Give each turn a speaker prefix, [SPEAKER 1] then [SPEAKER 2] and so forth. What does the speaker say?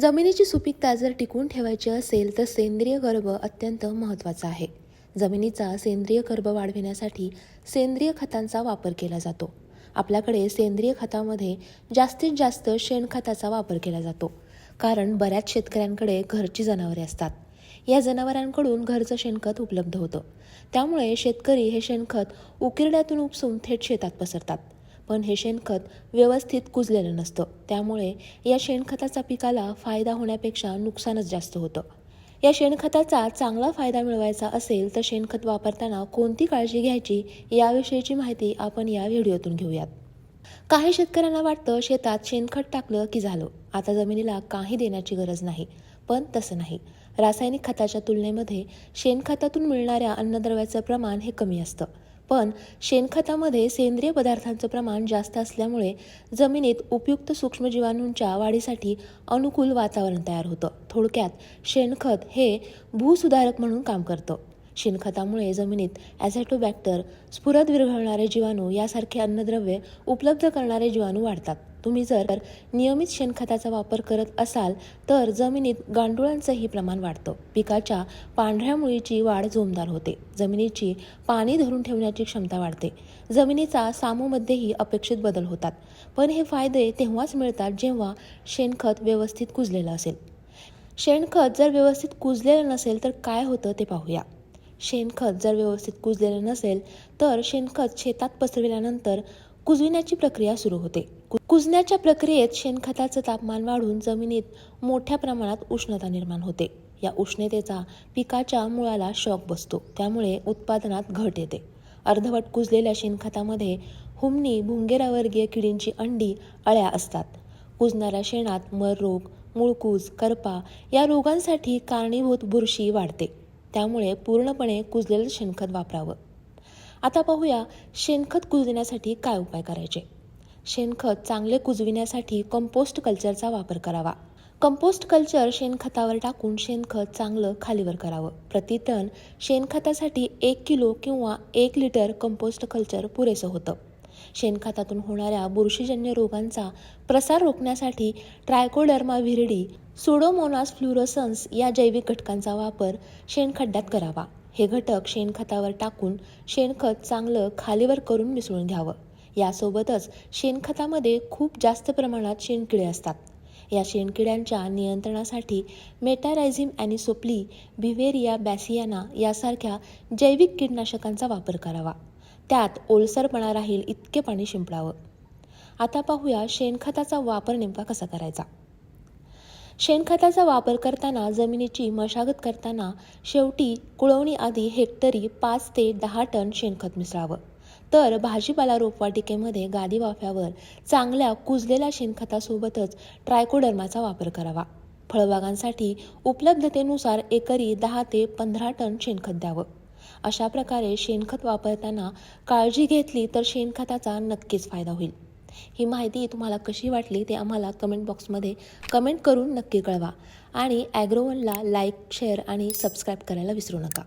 [SPEAKER 1] जमिनीची सुपीकता जर टिकून ठेवायची असेल तर सेंद्रिय गर्भ अत्यंत महत्त्वाचा आहे. जमिनीचा सेंद्रिय गर्भ वाढविण्यासाठी सेंद्रिय खतांचा वापर केला जातो. आपल्याकडे सेंद्रिय खतामध्ये जास्तीत जास्त शेणखताचा वापर केला जातो. कारण बऱ्याच शेतकऱ्यांकडे घरची जनावरे असतात. या जनावरांकडून घरचं शेणखत उपलब्ध होतं. त्यामुळे शेतकरी हे शेणखत उकिरड्यातून उपसून थेट शेतात पसरतात. पण हे शेणखत व्यवस्थित कुजलेलं नसतं. त्यामुळे या शेणखताचा पिकाला फायदा होण्यापेक्षा नुकसानच जास्त होतं. या शेणखताचा चांगला फायदा मिळवायचा असेल तर शेणखत वापरताना कोणती काळजी घ्यायची याविषयीची माहिती आपण या व्हिडिओतून घेऊयात. काही शेतकऱ्यांना वाटतं शेतात शेणखत टाकलं की झालं. आता जमिनीला काही देण्याची गरज नाही. पण तसं नाही. रासायनिक खताच्या तुलनेमध्ये शेणखतातून मिळणाऱ्या अन्नद्रव्याचं प्रमाण हे कमी असतं. पण शेणखतामध्ये सेंद्रिय पदार्थांचं प्रमाण जास्त असल्यामुळे जमिनीत उपयुक्त सूक्ष्मजीवाणूंच्या वाढीसाठी अनुकूल वातावरण तयार होतं. थोडक्यात शेणखत हे भूसुधारक म्हणून काम करतं. शेणखतामुळे जमिनीत ॲझॅटोबॅक्टर स्फुरद विरघळणारे जीवाणू यासारखे अन्नद्रव्ये उपलब्ध करणारे जीवाणू वाढतात. तुम्ही जर नियमित शेणखताचा वापर करत असाल तर जमिनीत गांडुळांचंही प्रमाण वाढतं. पिकाच्या पांढऱ्या मुळीची वाढ जोमदार होते. जमिनीची पाणी धरून ठेवण्याची क्षमता वाढते. जमिनीचा सामूमध्येही अपेक्षित बदल होतात. पण हे फायदे तेव्हाच मिळतात जेव्हा शेणखत व्यवस्थित कुजलेलं असेल. शेणखत जर व्यवस्थित कुजलेलं नसेल तर काय होतं ते पाहूया. शेणखत जर व्यवस्थित कुजलेलं नसेल तर शेणखत शेतात पसरविल्यानंतर कुजविण्याची प्रक्रिया सुरू होते. कुजण्याच्या प्रक्रियेत शेणखताचं तापमान वाढून जमिनीत मोठ्या प्रमाणात उष्णता निर्माण होते. या उष्णतेचा पिकाच्या मुळाला शॉक बसतो. त्यामुळे उत्पादनात घट येते. अर्धवट कुजलेल्या शेणखतामध्ये हुमणी भुंगेरावर्गीय किडींची अंडी अळ्या असतात. कुजणाऱ्या शेणात मर रोग मुळकूज करपा या रोगांसाठी कारणीभूत बुरशी वाढते. त्यामुळे पूर्णपणे कुजलेलं शेणखत वापरावं. आता पाहूया शेणखत कुजविण्यासाठी काय उपाय करायचे. शेणखत चांगले कुजविण्यासाठी कंपोस्ट कल्चरचा वापर करावा. कंपोस्ट कल्चर शेणखतावर टाकून शेणखत चांगलं खालीवर करावं. प्रति टन शेणखतासाठी एक किलो किंवा एक लिटर कंपोस्ट कल्चर पुरेसं होतं. शेणखतातून होणाऱ्या बुरशीजन्य रोगांचा प्रसार रोखण्यासाठी ट्रायकोडर्मा विरडी सुडोमोनास फ्लुरोसन्स या जैविक घटकांचा वापर शेणखड्ड्यात करावा. हे घटक शेणखतावर टाकून शेणखत चांगलं खालीवर करून मिसळून घ्यावं. यासोबतच शेणखतामध्ये खूप जास्त प्रमाणात शेणकिडे असतात. या शेणकिड्यांच्या नियंत्रणासाठी मेटारायझिम ॲनिसोप्ली बिव्हेरिया बॅसियाना यासारख्या जैविक कीटनाशकांचा वापर करावा. त्यात ओलसरपणा राहील इतके पाणी शिंपडावं. आता पाहूया शेणखताचा वापर नेमका कसा करायचा? शेणखताचा वापर करताना जमिनीची मशागत करताना शेवटी कुळवणी आधी हेक्टरी पाच ते दहा टन शेणखत मिसळावं. तर भाजीपाला रोपवाटिकेमध्ये गादी वाफ्यावर चांगल्या कुजलेल्या शेणखतासोबतच ट्रायकोडर्माचा वापर करावा. फळबागांसाठी उपलब्धतेनुसार एकरी दहा ते पंधरा टन शेणखत द्यावं. अशा प्रकारे शेणखत वापरताना काळजी घेतली तर शेणखताचा नक्कीच फायदा होईल. ही माहिती तुम्हाला कशी वाटली ते आम्हाला कमेंट बॉक्समध्ये कमेंट करून नक्की कळवा. आणि ॲग्रोवनला लाईक शेअर आणि सबस्क्राईब करायला विसरू नका.